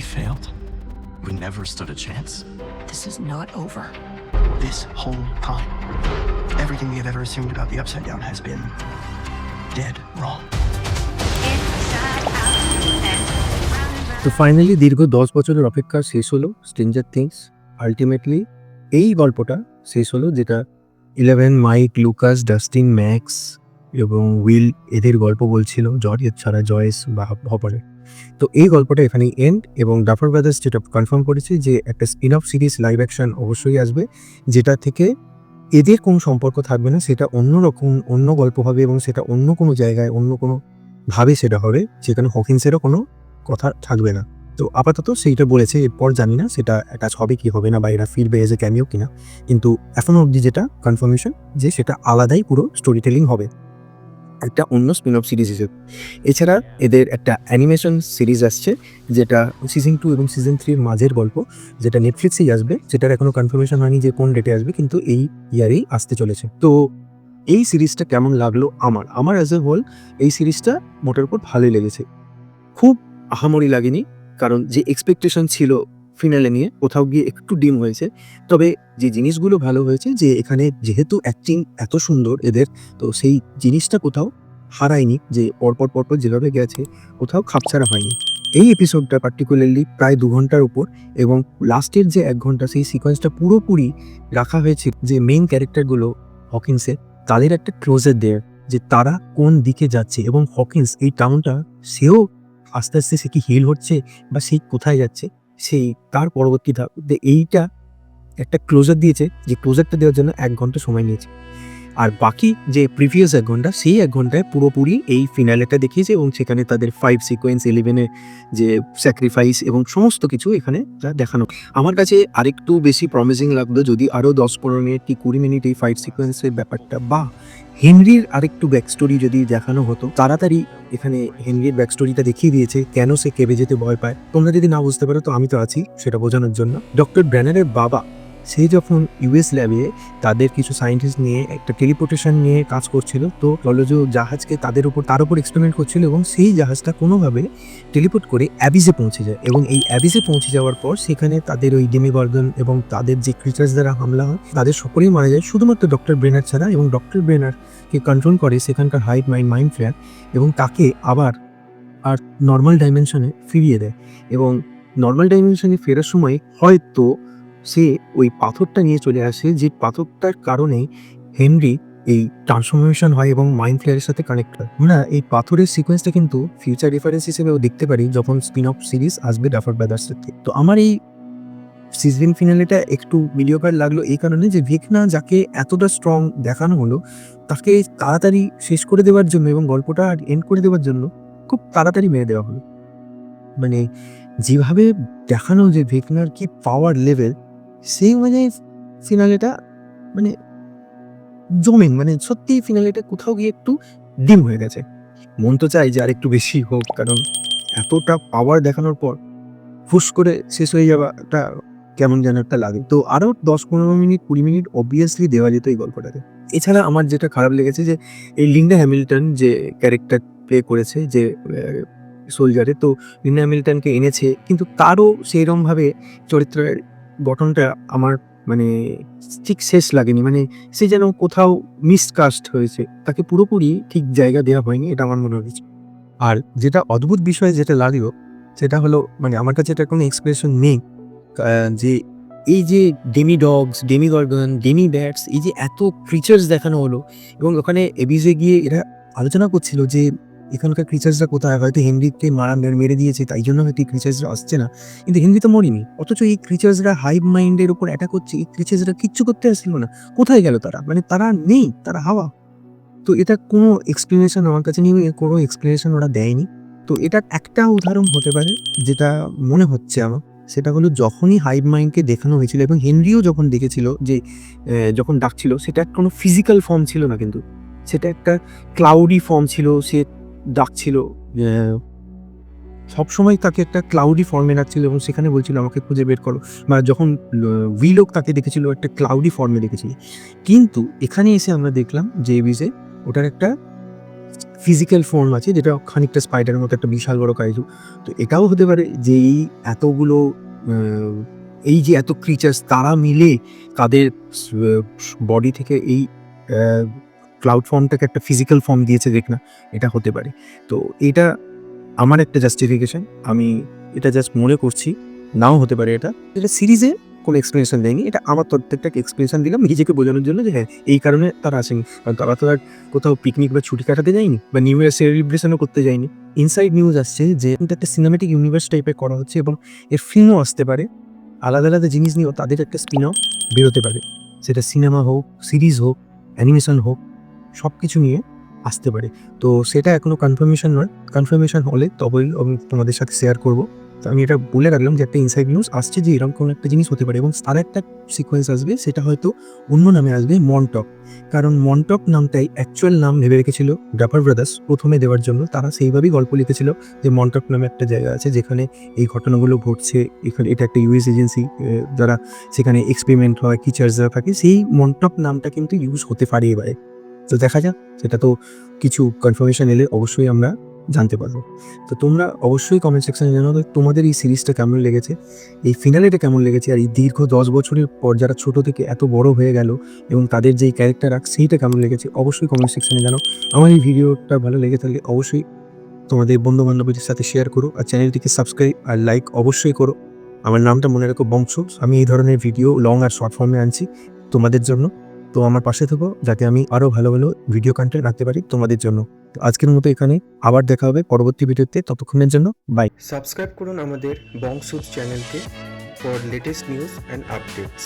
We failed. We never stood a chance. This is not over. This whole time, everything we have ever assumed about the Upside Down has been dead wrong. তো finally দীর্ঘ দশ বছরের অপেক্ষা শেষ হলো stranger things ultimately এই গল্পটা শেষ হলো যেটা Eleven Mike Lucas Dustin Max এবং উইল এদের গল্প বলছিল জর্জের ছাড়া জয়েস বা হপারে তো এই গল্পটা এখানেই এন্ড এবং ডাফার ব্রাদার্স যেটা কনফার্ম করেছে যে একটা spin off series live action অবশ্যই আসবে, যেটা থেকে এদের কোনো সম্পর্ক থাকবে না, সেটা অন্য রকম, অন্য গল্প হবে এবং সেটা অন্য কোনো জায়গায়, অন্য কোনো ভাবে সেটা হবে, যেখানে হকিন্সেরও কোনো কথা থাকবে না। তো আপাতত সেইটা বলেছে, এরপর জানি না সেটা অ্যাটাচ হবে কি হবে না বা এরা ফিরবে এজ এ ক্যামিও কিনা। কিন্তু এখনও অবধি যেটা কনফার্মেশন যে সেটা আলাদাই পুরো স্টোরি টেলিং হবে। একটা অন্য স্পিন অফ সিরিজ হিসেবে এছাড়া এদের একটা অ্যানিমেশন সিরিজ আসছে, যেটা সিজন টু এবং সিজন থ্রির মাঝের গল্প, যেটা নেটফ্লিক্সেই আসবে। যেটার এখনও কনফার্মেশন হয়নি যে কোন ডেটে আসবে, কিন্তু এই ইয়ারেই আসতে চলেছে। তো এই সিরিজটা কেমন লাগল আমার? আমার অ্যাজ এ হোল এই সিরিজটা মোটের উপর ভালোই লেগেছে। খুব আহামরি লাগেনি, কারণ যে এক্সপেকটেশন ছিল ফিনালে নিয়ে কোথাও গিয়ে একটু ডিম হয়েছে। তবে যে জিনিসগুলো ভালো হয়েছে যে এখানে যেহেতু অ্যাক্টিং এত সুন্দর এদের, তো সেই জিনিসটা কোথাও হারায়নি যে পরপর পরপর যেভাবে গেছে, কোথাও খাপছাড়া হয়নি। এই এপিসোডটা পার্টিকুলারলি প্রায় দু ঘণ্টার উপর এবং লাস্টের যে এক ঘণ্টা সেই সিকোয়েন্সটা পুরোপুরি রাখা হয়েছে যে মেইন ক্যারেক্টারগুলো হকিন্সের তাদের একটা ক্লোজের দেয়ার যে তারা কোন দিকে যাচ্ছে এবং হকিন্স এই টাউনটা সেও আস্তে আস্তে সে কি হিল হচ্ছে বা সে কোথায় যাচ্ছে সেই তার পরবর্তী ধাপ। এইটা একটা ক্লোজার দিয়েছে, যে ক্লোজারটা দেওয়ার জন্য এক ঘণ্টা সময় নিয়েছে। আর বাকি যে প্রিভিয়াস এক ঘণ্টা, সেই এক ঘন্টায় পুরোপুরি এই ফিনালেটা দেখিয়েছে এবং সেখানে তাদের ফাইভ সিকোয়েন্স ইলেভেনে যে স্যাক্রিফাইস এবং সমস্ত কিছু এখানে যা দেখানো। আমার কাছে আরেকটু বেশি প্রমিসিং লাগল, যদি আরও দশ পনেরো মিনিট কি কুড়ি মিনিট এই ফাইভ সিকোয়েন্সের ব্যাপারটা বা হেনরির আরেকটু ব্যাক স্টোরি যদি দেখানো হতো, তাড়াতাড়ি এখানে হেনরির ব্যাক স্টোরিটা দেখিয়ে দিয়েছে কেন সে কেবে যেতে ভয় পায়। তোমরা যদি না বুঝতে পারো, তো আমি তো আছি সেটা বোঝানোর জন্য। ডক্টর ব্র্যানারের বাবা সে যখন ইউএস ল্যাবে তাদের কিছু সায়েন্টিস্ট নিয়ে একটা টেলিপোর্টেশন নিয়ে কাজ করছিল, তো জলজ জাহাজকে তাদের উপর, তার উপর এক্সপেরিমেন্ট করছিল এবং সেই জাহাজটা কোনোভাবে টেলিপোর্ট করে অ্যাবিসে পৌঁছে যায় এবং এই অ্যাবিসে পৌঁছে যাওয়ার পর সেখানে তাদের ওই ডেমি ডেমিগর্গন এবং তাদের যে ক্রিচার্স দ্বারা হামলা হয়, তাদের সকলেই মারা যায়। শুধুমাত্র ডক্টর ব্রেনার ছাড়া এবং ডক্টর ব্রেনারকে কন্ট্রোল করে সেখানকার হাইট মাইন্ড মাইন্ড ফ্লেয়ার এবং তাকে আবার আর নর্মাল ডাইমেনশনে ফিরিয়ে দেয় এবং নর্মাল ডাইমেনশনে ফেরার সময় হয়তো সে ওই পাথরটা নিয়ে চলে আসে যে পাথরটার কারণে হেনরি এই ট্রান্সফরমেশন হয় এবং মাইন্ড ফ্লেয়ারের সাথে কানেক্ট হয়। আমরা এই পাথরের সিকোয়েন্সটা কিন্তু ফিউচার রেফারেন্স হিসেবেও দেখতে পারি যখন স্পিন অফ সিরিজ আসবে ডাফার ব্রাদার্স থেকে। তো আমার এই সিজন ফিনালেটা একটু মিডিওকার লাগল এই কারণে যে ভিকনা যাকে এতটা স্ট্রং দেখানো হলো, তাকে তাড়াতাড়ি শেষ করে দেওয়ার জন্য এবং গল্পটা আর এন্ড করে দেওয়ার জন্য খুব তাড়াতাড়ি মেরে দেওয়া হলো। মানে যেভাবে দেখানো যে ভেকনার কি পাওয়ার লেভেল সেই মানে ফিনালেটা মানে জমেন মানে সত্যি ফিনালেটা কোথাও গিয়ে একটু ডিম হয়ে গেছে। মন তো চাই যে আর একটু বেশি হোক, কারণ এতটা পাওয়ার দেখানোর পর ফুস করে শেষ হয়ে যাওয়াটা কেমন যেন একটা লাগে। তো আরও দশ পনেরো মিনিট, কুড়ি মিনিট অবভিয়াসলি দেওয়া যেত এই গল্পটাতে। এছাড়া আমার যেটা খারাপ লেগেছে যে এই লিন্ডা হ্যামিল্টন যে ক্যারেক্টার প্লে করেছে, যে সোলজারে তো লিন্ডা হ্যামিল্টনকে এনেছে, কিন্তু তারও সেইরমভাবে চরিত্রের গঠনটা আমার মানে ঠিক শেষ লাগেনি। মানে সে যেন কোথাও মিসকাস্ট হয়েছে, তাকে পুরোপুরি ঠিক জায়গা দেওয়া হয়নি, এটা আমার মনে হয়েছে। আর যেটা অদ্ভুত বিষয় যেটা লাগল, সেটা হলো মানে আমার কাছে এটা কোনো এক্সপ্রেশন নেই। যে এই যে demodogs demogorgon demobats এই যে এত ক্রিচার্স দেখানো হলো, এবং ওখানে এবিজে গিয়ে এরা আলোচনা করছিল যে এখানকার ক্রিচার্সরা কোথায়? হয়তো হেনরিকে মারা মেরে দিয়েছে, তাই জন্য হয়তো এই ক্রিচার্সরা আসছে না। কিন্তু হেনরি তো মরিনি, অথচ এই ক্রিচার্সরা হাইভ মাইন্ডের উপর অ্যাটাক করছে, এই ক্রিচার্সরা কিচ্ছু করতে আসছিল না। কোথায় গেল তারা? মানে তারা নেই, তারা হাওয়া। তো এটা কোনো এক্সপ্লেনেশন আমার কাছে নেই, কোনো এক্সপ্লেনেশন ওরা দেয়নি। তো এটা একটা উদাহরণ হতে পারে, যেটা মনে হচ্ছে আমার। সেটা হলো যখনই হাইভ মাইন্ডকে দেখানো হয়েছিল, এবং হেনরিও যখন দেখেছিল যে যখন ডাকছিল, সেটা কোনো ফিজিক্যাল ফর্ম ছিল না কিন্তু। সেটা একটা ক্লাউডি ফর্ম ছিল, সে ডাকছিল সবসময় তাকে একটা ক্লাউডি ফর্মে রাখছিল এবং সেখানে বলছিল, আমাকে খুঁজে বের করো। বা যখন উইলোক তাকে দেখেছিল, একটা ক্লাউডি ফর্মে দেখেছিল কিন্তু এখানে এসে আমরা দেখলাম যে বিজে ওটার একটা ফিজিক্যাল ফর্ম আছে, যেটা খানিকটা স্পাইডারের মতো একটা বিশাল বড় কাইজু তো এটাও হতে পারে যে এই এতগুলো এই যে এত ক্রিচার্স তারা মিলে তাদের বডি থেকে এই ক্লাউড ফর্মটাকে একটা ফিজিক্যাল ফর্ম দিয়েছে দেখ না এটা হতে পারে। তো এটা আমার একটা জাস্টিফিকেশন আমি এটা জাস্ট মনে করছি, নাও হতে পারে এটা। এটা সিরিজে কোনো এক্সপ্লেনেশন দেয়নি, এটা আমার একটা এক্সপ্লেনেশন দিলাম, নিজেকে বোঝানোর জন্য যে হ্যাঁ এই কারণে তারা আসেনি। কারণ তারা তো আর কোথাও পিকনিক বা ছুটি কাটাতে যায়নি, বা নিউ ইয়ার সেলিব্রেশনও করতে যায়নি। ইনসাইড নিউজ আসছে যে এটা একটা সিনেমেটিক ইউনিভার্স টাইপের করা হচ্ছে এবং এর ফিল্মও আসতে পারে। আলাদা আলাদা জিনিস নিয়েও তাদের একটা স্পিন অফ বেরোতে পারে। সেটা সিনেমা হোক সিরিজ হোক অ্যানিমেশন হোক সব কিছু নিয়ে আসতে পারে। তো সেটা এখনও কনফার্মেশন নয়। কনফার্মেশন হলে তবেই আমি তোমাদের সাথে শেয়ার করব। তো আমি এটা বলে রাখলাম যে একটা ইনসাইড নিউজ আসছে যে এরকম কোনো একটা জিনিস হতে পারে এবং তার একটা সিকোয়েন্স আসবে, সেটা হয়তো অন্য নামে আসবে মন্টক কারণ মন্টক নামটাই অ্যাকচুয়াল নাম ভেবে রেখেছিল ডাপার ব্রাদার্স প্রথমে দেওয়ার জন্য। তারা সেইভাবেই গল্প লিখেছিল যে মন্টক নামে একটা জায়গা আছে যেখানে এই ঘটনাগুলো ঘটছে। এখানে এটা একটা ইউএস এজেন্সি যারা সেখানে এক্সপেরিমেন্ট হয় টিচার্স যারা থাকে, সেই মন্টক নামটা কিন্তু ইউজ হতে পারে এবারে। তো দেখা যাক, সেটা তো কিছু কনফার্মেশন এলে অবশ্যই আমরা জানতে পারব। তো তোমরা অবশ্যই কমেন্ট সেকশনে জানাও তোমাদের এই সিরিজটা কেমন লেগেছে, এই ফিনালেটা কেমন লেগেছে, আর এই দীর্ঘ দশ বছরের পর যারা ছোট থেকে এত বড় হয়ে গেল এবং তাদের যেই ক্যারেক্টার আর্ক সেইটা কেমন লেগেছে, অবশ্যই কমেন্ট সেকশনে জানাও। আমার এই ভিডিওটা ভালো লেগে থাকলে অবশ্যই তোমাদের বন্ধু বান্ধবীদের সাথে শেয়ার করো আর চ্যানেলটিকে সাবস্ক্রাইব আর লাইক অবশ্যই করো। আমার নামটা মনে রাখো বংশ, আমি এই ধরনের ভিডিও লং আর শর্ট ফর্মে আনছি। তোমাদের জন্য তো আমার পাশে থেকো, যাতে আমি আরও ভালো ভালো ভিডিও কন্টেন্ট রাখতে পারি তোমাদের জন্য। তো আজকের মতো এখানে, আবার দেখা হবে পরবর্তী ভিডিওতে ততক্ষণের জন্য বাই সাবস্ক্রাইব করুন আমাদের বংশুজ চ্যানেলকে for latest news and updates